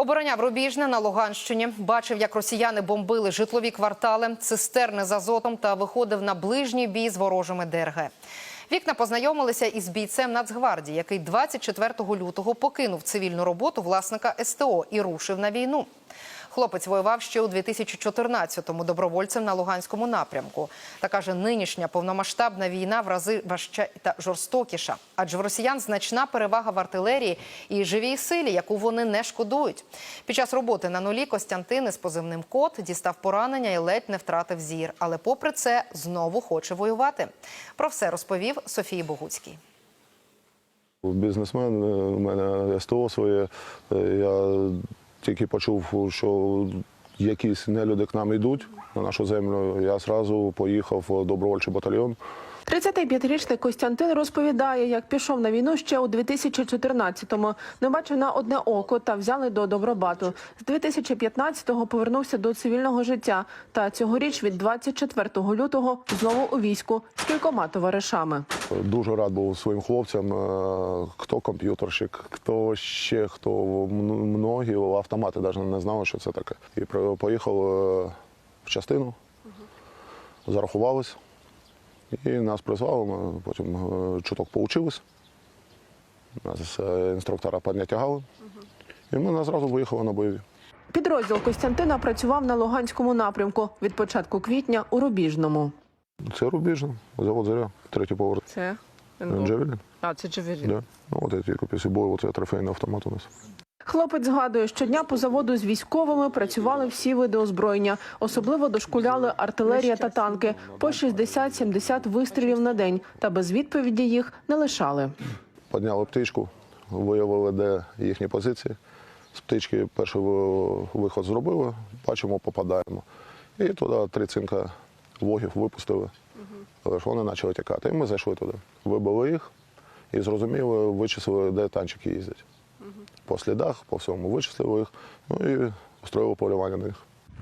Обороняв Рубіжне на Луганщині. Бачив, як росіяни бомбили житлові квартали, цистерни з азотом та виходив на ближній бій з ворожими ДРГ. Вікна познайомилися із бійцем Нацгвардії, який 24 лютого покинув цивільну роботу власника СТО і рушив на війну. Хлопець воював ще у 2014-му добровольцем на Луганському напрямку. Та каже, нинішня повномасштабна війна в рази важча та жорстокіша. Адже в росіян значна перевага в артилерії і живій силі, яку вони не шкодують. Під час роботи на нулі Костянтин із позивним кот дістав поранення і ледь не втратив зір. Але попри це знову хоче воювати. Про все розповів Софії Богуцький. Бізнесмен, у мене СТО своє. Е, Я тільки почув, що якісь нелюди к нам йдуть на нашу землю. Я одразу поїхав в добровольчий батальйон. 35-річний Костянтин розповідає, як пішов на війну ще у 2014-му. Не бачив на одне око та взяли до добробату. З 2015-го повернувся до цивільного життя. Та цьогоріч від 24 лютого знову у війську з кількома товаришами. Дуже рад був своїм хлопцям. е, Хто комп'ютерщик, хто ще хто многі автомати навіть не знали, що це таке. І поїхав е, в частину, зарахувались. І нас призвали, ми потім е, чуток поучились. Нас е, інструктора не тягали. І ми одразу виїхали на бойові. Підрозділ Костянтина працював на Луганському напрямку від початку квітня у Рубіжному. Це рубіжно, завод заря, третій поверх. Це Джевелін. А, це Джевелін. Да. Ну, от я тільки після бою, це трофейний автомат у нас. Хлопець згадує, щодня по заводу з військовими працювали всі види озброєння. Особливо дошкуляли артилерія та танки по 60-70 вистрілів на день. Та без відповіді їх не лишали. Підняли птичку, виявили, де їхні позиції. З птички перший виход зробили, бачимо, попадаємо. І туди три цинка вогів випустили. Але ж вони почали тікати. І ми зайшли туди. Вибили їх і зрозуміли, вичислили, де танчики їздять. По слідах, по всьому вичислили їх, ну і устроїли полювання на них.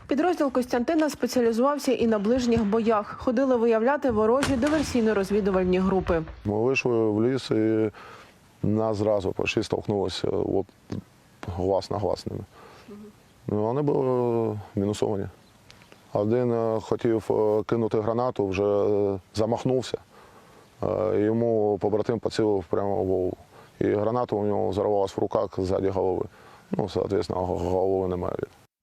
Підрозділ Костянтина спеціалізувався і на ближніх боях. Ходили виявляти ворожі диверсійно-розвідувальні групи. Ми вийшли в ліс і нас зразу почти столкнулися от, глаз на глаз з ними. Ну, вони були мінусовані. Один е, хотів е, кинути гранату, вже е, замахнувся. Е, Йому побратим поцілив прямо в голову. І граната у нього зарвалась в руках ззаді голови. Ну, соответственно, голови немає.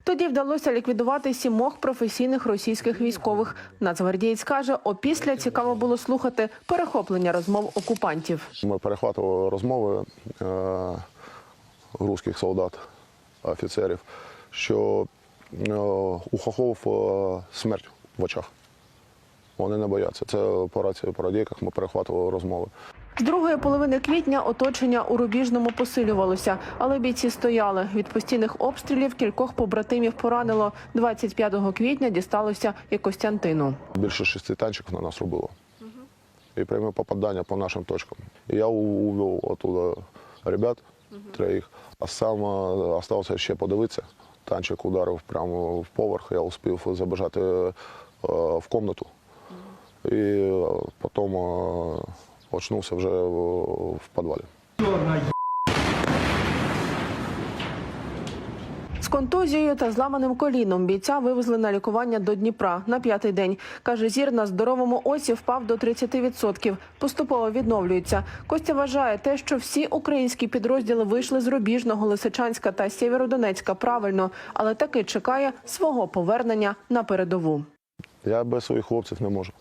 Тоді вдалося ліквідувати сімох професійних російських військових. Нацгвардієць каже, опісля цікаво було слухати перехоплення розмов окупантів. Ми перехватували розмови е, русських солдат, офіцерів, що е, у хохлов е, смерть в очах. Вони не бояться. Це по рації по радійках ми перехватували розмови. З другої половини квітня оточення у Рубіжному посилювалося, але бійці стояли. Від постійних обстрілів кількох побратимів поранило. 25 квітня дісталося і Костянтину. Більше шести танчиків на нас робило. І пряме попадання по нашим точкам. Я увів оттуда ребят, троїх, а сам е, залишився ще подивитися. Танчик ударив прямо в поверх, я успів забежати е, в кімнату. І е, потім е, очнувся вже в, підвалі. З контузією та зламаним коліном бійця вивезли на лікування до Дніпра на п'ятий день. Каже, зір на здоровому оці впав до 30%. Поступово відновлюється. Костя вважає те, що всі українські підрозділи вийшли з Рубіжного, Лисичанська та Сєвєродонецька правильно, але таки чекає свого повернення на передову. Я без своїх хлопців не можу.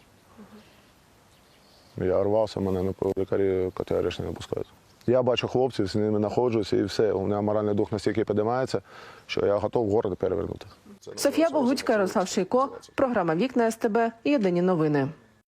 Я рвався, мене на лікарі категорично не пускають. Я бачу хлопців, з ними знаходжуся і все. У мене моральний дух настільки піднімається, що я готов город перевернути. Софія Богуцька, Ярослав Шийко, програма Вікна СТБ. Єдині новини.